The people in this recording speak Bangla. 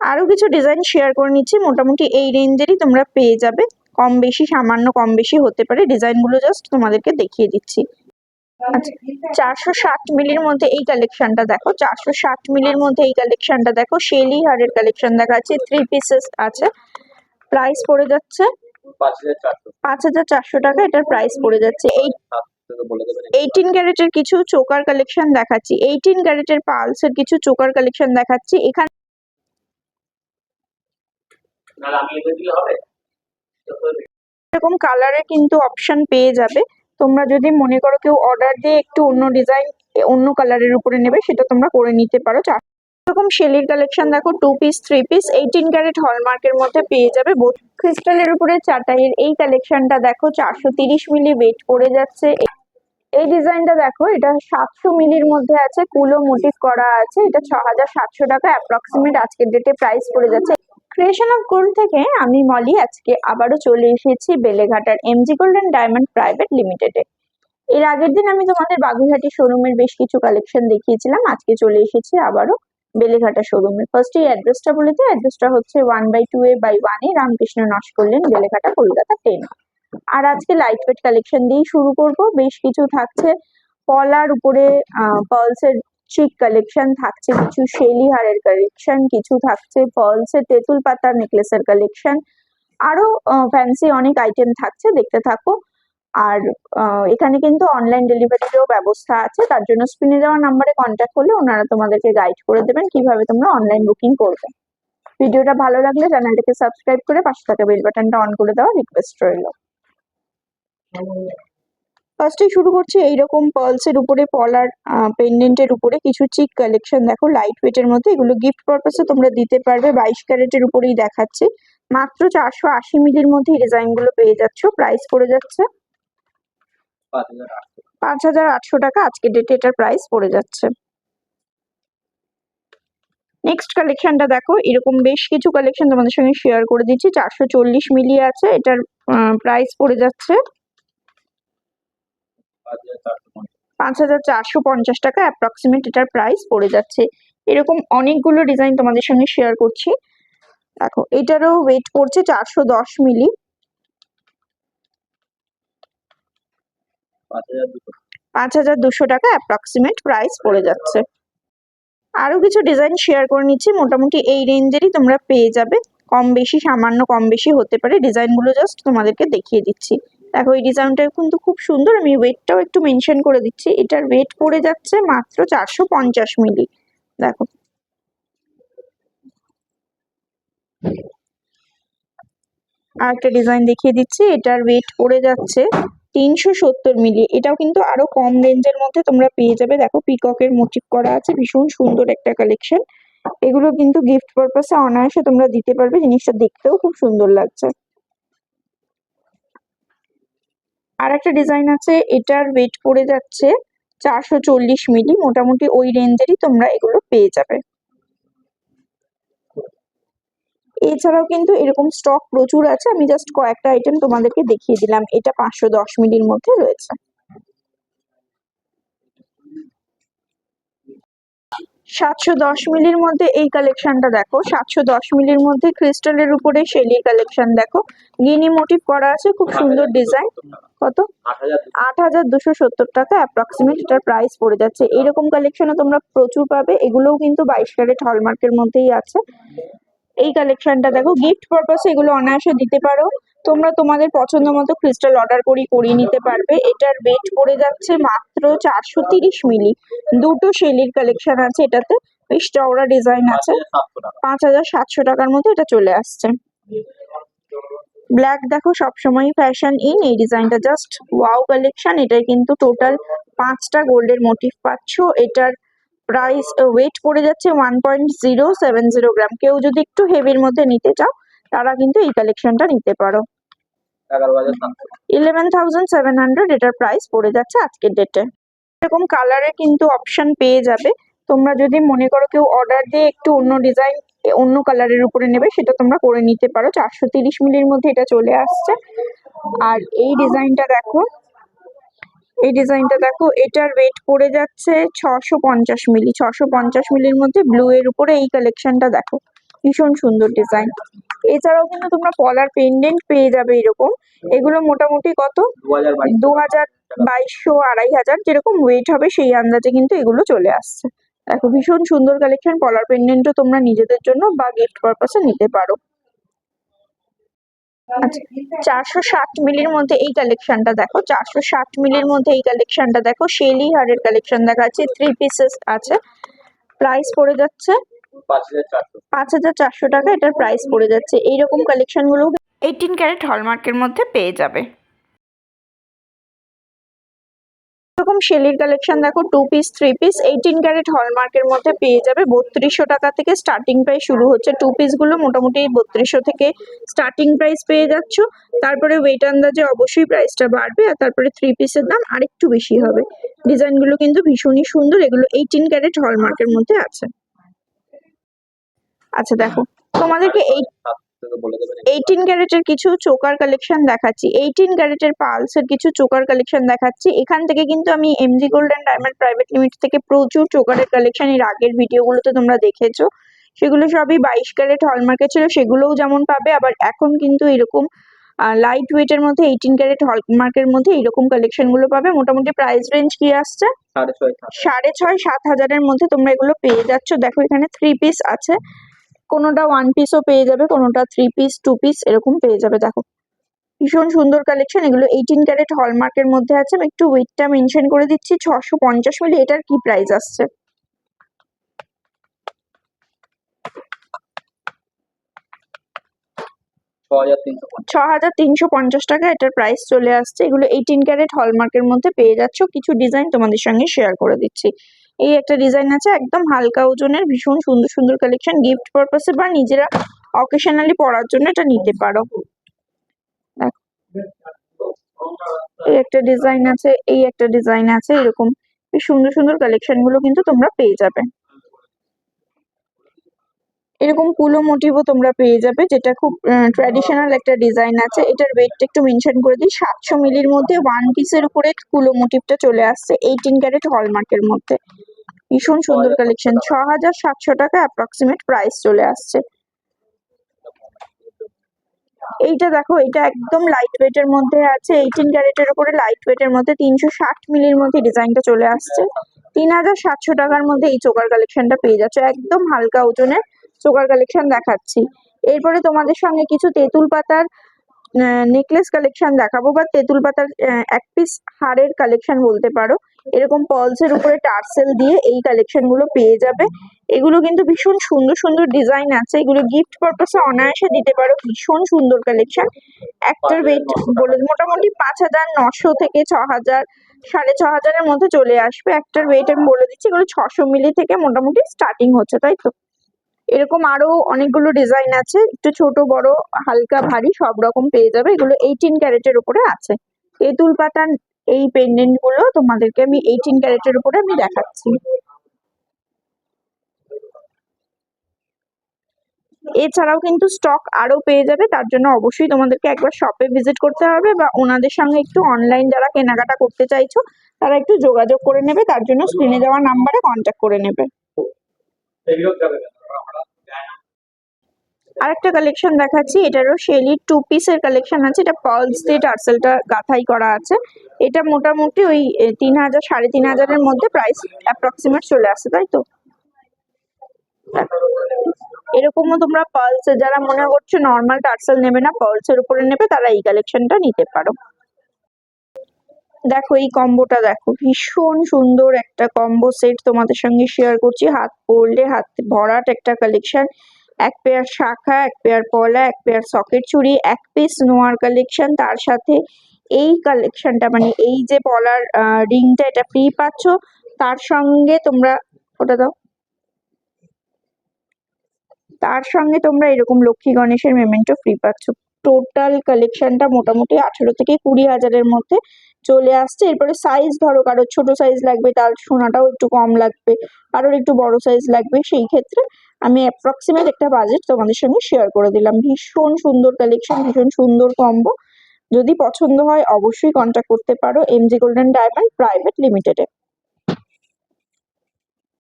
আরও কিছু ডিজাইন শেয়ার করে নিচ্ছি। মোটামুটি এই রেঞ্জেরই তোমরা পেয়ে যাবে। কম বেশি, সামান্য কম বেশি হতে পারে। ডিজাইনগুলো জাস্ট তোমাদেরকে দেখিয়ে দিচ্ছি। আচ্ছা চারশো ষাট মিলির মধ্যে এই দেখো। চারশো ষাট মধ্যে এই দেখো। হারের কালেকশন দেখাচ্ছে। থ্রি আছে। প্রাইস যাচ্ছে পাঁচ হাজার চারশো টাকা। এটার প্রাইস পড়ে যাচ্ছে। কিছু চোকার কালেকশন দেখাচ্ছি। এইটিন কিছু চোকার কালেকশন দেখাচ্ছি। এখানে এরকম কালারে কিন্তু অপশন পেয়ে যাবে। তোমরা যদি মনে করো কেউ অর্ডার দিয়ে একটু অন্য ডিজাইন অন্য কালারের উপরে নেবে, সেটা তোমরা করে নিতে পারো। চার এরকম শেলির কালেকশন দেখো two piece three piece eighteen carat হলমার্কের মধ্যে পেয়ে যাবে। ক্রিস্টালের উপরে চাটাইয়ের এই কালেকশনটা দেখো, চারশো মিলি ওয়েট পড়ে যাচ্ছে। এই ডিজাইনটা দেখো, এটা সাতশো মিলির মধ্যে আছে, কুলো মোটিভ করা আছে, এটা ছ হাজার সাতশো টাকা অ্যাপ্রক্সিমেট আজকের ডেটে প্রাইস পড়ে যাচ্ছে। ক্রিয়েশন অফ গোল্ড থেকে আমি মলি আজকে আবারও চলে এসেছি বেলেঘাটার এমজি গোল্ড ডায়মন্ড প্রাইভেট লিমিটেডে এর আগের দিন আমি তোমাদের বাগুইহাটি শোরুমের বেশ কিছু কালেকশন দেখিয়েছিলাম, আজকে চলে এসেছি আবারও বেলেঘাটা শোরুমে ফার্স্ট এই অ্যাড্রেসটা বলে অ্যাড্রেসটা হচ্ছে one by two A by one A Ramakrishna নস করলেন বেলেঘাটা, কলকাতা টেন আর আজকে লাইট ওয়েট কালেকশন দিয়েই শুরু করব। বেশ কিছু থাকছে। পলার উপরে পার্লসের চিক কালেকশন থাকছে, কিছু শেলি হারের কালেকশন কিছু থাকছে পার্লসের তেঁতুল পাতার নেকলেসের কালেকশন আরও ফ্যান্সি অনেক আইটেম থাকছে, দেখতে থাকো। আর এখানে কিন্তু অনলাইন ডেলিভারিরও ব্যবস্থা আছে। তার জন্য স্ক্রিনে দেওয়া নাম্বারে কন্ট্যাক্ট করলে ওনারা তোমাদেরকে গাইড করে দেবেন কীভাবে তোমরা অনলাইন বুকিং করবে। ভিডিওটা ভালো লাগলে চ্যানেলটাকে সাবস্ক্রাইব করে পাশে থাকা বেল বাটনটা অন করে দেওয়া রিকোয়েস্ট রইল। ফার্স্টে শুরু করছি এইরকম পার্লসের উপরে, পলার পেন্ডেন্টের উপরে কিছু চিক কালেকশন দেখো লাইট ওয়েটের মধ্যে এগুলো গিফট পারপাসে তোমরা দিতে পারবে। বাইশ ক্যারেটের উপরেই দেখাচ্ছে। মাত্র চারশো আশি মিলির মধ্যে এই ডিজাইনগুলো পেয়ে যাচ্ছ। প্রাইস পড়ে যাচ্ছে পাঁচ হাজার আটশো টাকা। আজকে ডেটে এটার প্রাইস পড়ে যাচ্ছে। নেক্সট কালেকশনটা দেখো, এরকম বেশ কিছু কালেকশন তোমাদের সঙ্গে শেয়ার করে দিচ্ছি। চারশো চল্লিশ মিলি আছে। এটার প্রাইস পড়ে যাচ্ছে। পাঁচ হাজার চারশো পঞ্চাশ টাকা অ্যাপ্রক্সিমেট এটার প্রাইস পড়ে যাচ্ছে। এরকম অনেকগুলো ডিজাইন তোমাদের সঙ্গে শেয়ার করছি। দেখো এটারও ওয়েট পড়ছে চারশো দশ মিলি। পাঁচ হাজার দুশো টাকা। অ্যাপ্রক্সিমেট প্রাইস পড়ে যাচ্ছে। আরও কিছু ডিজাইন শেয়ার করে নিচ্ছি মোটামুটি এই রেঞ্জেরই তোমরা পেয়ে যাবে। কম বেশি সামান্য কম বেশি হতে পারে। ডিজাইনগুলো জাস্ট তোমাদেরকে দেখিয়ে দিচ্ছি। দেখো, এই ডিজাইনটা কিন্তু খুব সুন্দর। আমি ওয়েটটাও একটু মেনশন করে দিচ্ছি। এটার ওয়েট পড়ে যাচ্ছে মাত্র চারশো পঞ্চাশ মিলি দেখো। আর একটা ডিজাইন দেখিয়ে দিচ্ছি। এটার ওয়েট পড়ে যাচ্ছে তিনশো সত্তর মিলি এটাও কিন্তু আরও কম রেঞ্জের মধ্যে তোমরা পেয়ে যাবে। দেখো পিককের মোটিভ করা আছে। ভীষণ সুন্দর একটা কালেকশন এগুলো কিন্তু গিফট পারপাসে অনায়াসে তোমরা দিতে পারবে। জিনিসটা দেখতেও খুব সুন্দর লাগছে। আর একটা ডিজাইন আছে, এটার ওয়েট পড়ে যাচ্ছে চারশো চল্লিশ মিলি, মোটামুটি ওই রেঞ্জেরই তোমরা এগুলো পেয়ে যাবে। এছাড়াও কিন্তু এরকম স্টক প্রচুর আছে, আমি জাস্ট কয়েকটা আইটেম তোমাদেরকে দেখিয়ে দিলাম, এটা পাঁচশো দশ মিলির মধ্যে রয়েছে। সাতশো দশ মিলির মধ্যে এই কালেকশনটা দেখো। সাতশো দশ মিলির মধ্যে ক্রিস্টালের উপরে শেলি কালেকশন দেখো। গিনি মোটিভ করা আছে খুব সুন্দর ডিজাইন কত? আট হাজার দুশো আট হাজার দুশো সত্তর টাকা অ্যাপ্রক্সিমেট এটার প্রাইস পড়ে যাচ্ছে। এরকম কালেকশনও তোমরা প্রচুর পাবে। এগুলোও কিন্তু বাইশ ক্যারেট হলমার্কের মধ্যেই আছে। এই কালেকশনটা দেখো। গিফট পারপাসে এগুলো অনায়াসে দিতে পারো। তোমরা তোমাদের পছন্দ মতো ক্রিস্টাল অর্ডার করি, করিয়ে নিতে পারবে। এটার ওয়েট পড়ে যাচ্ছে মাত্র চারশো তিরিশ মিলি দুটো শেলির কালেকশন আছে এটাতে। বেশ চওড়া ডিজাইন আছে। পাঁচ হাজার সাতশো টাকার মধ্যে এটা চলে আসছে। ব্ল্যাক দেখো সবসময় ফ্যাশন ইন এই ডিজাইনটা জাস্ট ওয়াও কালেকশন এটাই কিন্তু টোটাল পাঁচটা গোল্ডের মোটিভ পাচ্ছ। এটার প্রাইস ওয়েট পড়ে যাচ্ছে one point zero seven zero gram কেউ যদি একটু হেভির মধ্যে নিতে চাও তারা কিন্তু এই কালেকশনটা নিতে পারো। ইলেভেন থাউজেন্ড সেভেন হান্ড্রেড এটার প্রাইস পড়ে যাচ্ছে আজকের ডেটে এরকম কালারে কিন্তু অপশন পেয়ে যাবে। তোমরা যদি মনে করো কেউ অর্ডার দিয়ে একটু অন্য ডিজাইন অন্য কালারের উপরে নেবে সেটা তোমরা করে নিতে পারো। চারশো তিরিশ মিলির মধ্যে এটা চলে আসছে। আর এই ডিজাইনটা দেখো। এই ডিজাইনটা দেখো এটার ওয়েট পড়ে যাচ্ছে ছশো পঞ্চাশ মিলি। ছশো পঞ্চাশ মিলির মধ্যে ব্লু এর উপরে এই কালেকশনটা দেখো। ভীষণ সুন্দর ডিজাইন এছাড়াও কিন্তু তোমরা পলার পেন্ডেন্ট পেয়ে যাবে এরকম। এগুলো মোটামুটি কত? দু হাজার বাইশশো আড়াই হাজার যেরকম ওয়েট হবে সেই আন্দাজে কিন্তু এগুলো চলে আসছে। দেখো ভীষণ সুন্দর কালেকশন পলার পেন্ডেন্টও তোমরা নিজেদের জন্য বা গিফট পারপাসে নিতে পারো। আচ্ছা চারশো ষাট মিলির মধ্যে এই কালেকশনটা দেখো। চারশো ষাট মিলির মধ্যে এই কালেকশনটা দেখো। শেলি হারের কালেকশন দেখাচ্ছে। থ্রি পিসেস আছে। প্রাইস পড়ে যাচ্ছে পাঁচ হাজার চারশো। টাকা এটার প্রাইস পড়ে যাচ্ছে। এইরকম কালেকশনগুলো এইটিন ক্যারেট হলমার্কের মধ্যে পেয়ে যাবে। এরকম শেলির কালেকশন দেখো two piece three piece eighteen carat হলমার্কের মধ্যে পেয়ে যাবে। বত্রিশশো টাকা থেকে স্টার্টিং প্রাইস শুরু হচ্ছে। টু পিসগুলো মোটামুটি বত্রিশশো থেকে স্টার্টিং প্রাইস পেয়ে যাচ্ছ। তারপরে ওয়েট আন্দাজে অবশ্যই প্রাইসটা বাড়বে আর তারপরে থ্রি পিসের দাম আরেকটু বেশি হবে। ডিজাইনগুলো কিন্তু ভীষণই সুন্দর। এগুলো এইটিন ক্যারেট হলমার্কের মধ্যে আছে। আচ্ছা দেখো তোমাদেরকে এই এইটিন ক্যারেটের কিছু চোকার কালেকশন দেখাচ্ছি। এইটিন ক্যারেটের পালসের কিছু চোকার কালেকশন দেখাচ্ছি। এখান থেকে কিন্তু আমি MG gold and diamond private limited থেকে প্রচুর চোকারের কালেকশন এর আগের ভিডিওগুলোতে তোমরা দেখেছ। সেগুলো সবই বাইশ ক্যারেট হলমার্কে ছিল সেগুলোও যেমন পাবে আবার এখন কিন্তু এরকম লাইট ওয়েটের মধ্যে এইটিন ক্যারেট হলমার্কের মধ্যে এরকম কালেকশনগুলো পাবে। মোটামুটি প্রাইস রেঞ্জ কি আসছে? সাড়ে ছয় সাত হাজারের মধ্যে তোমরা এগুলো পেয়ে যাচ্ছ। দেখো এখানে থ্রি পিস আছে। কোনোটা ওয়ান পিসও পেয়ে যাবে, কোনোটা থ্রি পিস টু পিস এরকম পেয়ে যাবে, দেখো। ভীষণ সুন্দর কালেকশন এগুলো এইটিন ক্যারেট হলমার্কের মধ্যে আছে। আমি একটু ওয়েটটা মেনশন করে দিচ্ছি, ছশো পঞ্চাশ মিলি, এটার কি প্রাইস আসছে? ছ হাজার তিনশো পঞ্চাশ টাকা, এটার প্রাইস চলে আসছে। এগুলো এইটিন ক্যারেট মধ্যে পেয়ে যাচ্ছ। কিছু ডিজাইন তোমাদের সঙ্গে শেয়ার করে দিচ্ছি। এই একটা ডিজাইন আছে, একদম হালকা ওজনের, ভীষণ সুন্দর সুন্দর কালেকশন গিফট পারপাসে বা নিজেরা অকেশনালি পড়ার জন্য এটা নিতে পারো। এই একটা ডিজাইন আছে, এই একটা ডিজাইন আছে, এরকম। সুন্দর সুন্দর কালেকশনগুলো কিন্তু তোমরা পেয়ে যাবে। এরকম কুলো মোটিভও তোমরা পেয়ে যাবে যেটা খুব ট্র্যাডিশনাল একটা ডিজাইন আছে। এটার ওয়েটটা একটু মেনশন করে দিই। সাতশো মিলির মধ্যে ওয়ান পিসের উপরে কুলো মোটিভটা চলে আসছে এইটিন ক্যারেট হলমার্কের মধ্যে। ভীষণ সুন্দর কালেকশন ছ হাজার সাতশো টাকা অ্যাপ্রক্সিমেট প্রাইস চলে আসছে। এইটা দেখো এটা একদম লাইট ওয়েটের মধ্যে আছে। এইটিন ক্যারেটের উপরে লাইট ওয়েটের মধ্যে তিনশো ষাট মিলির মধ্যে ডিজাইনটা চলে আসছে। তিন হাজার সাতশো টাকার মধ্যে এই চোকার কালেকশনটা পেয়ে যাচ্ছে। একদম হালকা ওজনের। চোকার কালেকশন দেখাচ্ছি। এরপরে তোমাদের সঙ্গে কিছু তেঁতুল পাতার নেকলেস কালেকশন দেখাবো বা তেঁতুল পাতার এক পিস হারের কালেকশন বলতে পারো। এরকম পলসের উপরে টার্সেল দিয়ে এই কালেকশনগুলো পেয়ে যাবে। এগুলো কিন্তু ভীষণ সুন্দর সুন্দর ডিজাইন আছে। এগুলো গিফট পারপাসে অনায়াসে দিতে পারো। ভীষণ সুন্দর কালেকশন একটার ওয়েট বলে মোটামুটি পাঁচ হাজার নশো থেকে ছ হাজার সাড়ে ছ হাজারের মধ্যে চলে আসবে। একটার ওয়েট আমি বলে দিচ্ছি এগুলো ছশো মিলি থেকে মোটামুটি স্টার্টিং হচ্ছে তাই তো? এরকম আরও অনেকগুলো ডিজাইন আছে। একটু ছোট, বড়, হালকা, ভারী সব রকম পেয়ে যাবে। এগুলো এইটিন ক্যারেটের উপরে আছে। তেঁতুল পাতার এই পেন্ডেন্টগুলো তোমাদেরকে আমি এইটিন ক্যারেটের উপরে আমি দেখাচ্ছি। এছাড়াও কিন্তু স্টক আরও পেয়ে যাবে। তার জন্য অবশ্যই তোমাদেরকে একবার শপে ভিজিট করতে হবে বা ওনাদের সঙ্গে একটু অনলাইন যারা কেনাকাটা করতে চাইছো, তারা একটু যোগাযোগ করে নেবে। তার জন্য স্ক্রিনে দেওয়া নাম্বারে কন্ট্যাক্ট করে নেবে। আরেকটা কালেকশন দেখাচ্ছি, এটারও শেলির টু পিসের কালেকশন আছে, এটা পার্লস দিয়ে টার্সেলটা গাঁথাই করা আছে। এটা মোটামুটি ওই তিন হাজার, সাড়ে তিন হাজারের মধ্যে প্রাইস অ্যাপ্রক্সিমেট চলে আসে, তাই তো? এরকমও তোমরা পার্লস যারা মনে করছ নর্মাল টার্সেল নেবে না পার্লসের উপরে নেবে, তারা এই কালেকশনটা নিতে পারো। দেখো, এই কম্বোটা দেখো, ভীষণ সুন্দর একটা কম্বো সেট তোমাদের সঙ্গে শেয়ার করছি। হাত পরলে হাত ভরাট একটা কালেকশন এক পেয়ার শাখা, এক পেয়ার পলা, এক পেয়ার সকেট চুড়ি এক পিস নোয়ার কালেকশন তার সাথে এই কালেকশনটা মানে এই যে পলার রিংটা এটা ফ্রি পাচ্ছ, তার সঙ্গে তোমরা ওটা দাও। তার সঙ্গে তোমরা এরকম লক্ষ্মী গণেশের মেমেন্টও ফ্রি পাচ্ছ। টোটাল কালেকশনটা মোটামুটি আঠেরো থেকে কুড়ি হাজারের মধ্যে চলে আসছে। এরপরে সাইজ ধরো, কারোর ছোট সাইজ লাগবে, তার সোনাটাও একটু কম লাগবে, কারোর একটু বড় সাইজ লাগবে, সেই ক্ষেত্রে আমি অ্যাপ্রক্সিমেট একটা বাজেট তোমাদের সঙ্গে শেয়ার করে দিলাম। ভীষণ সুন্দর কালেকশন ভীষণ সুন্দর কম্বো যদি পছন্দ হয়, অবশ্যই কন্ট্যাক্ট করতে পারো। এমজি গোল্ডেন ডায়মন্ড প্রাইভেট লিমিটেডে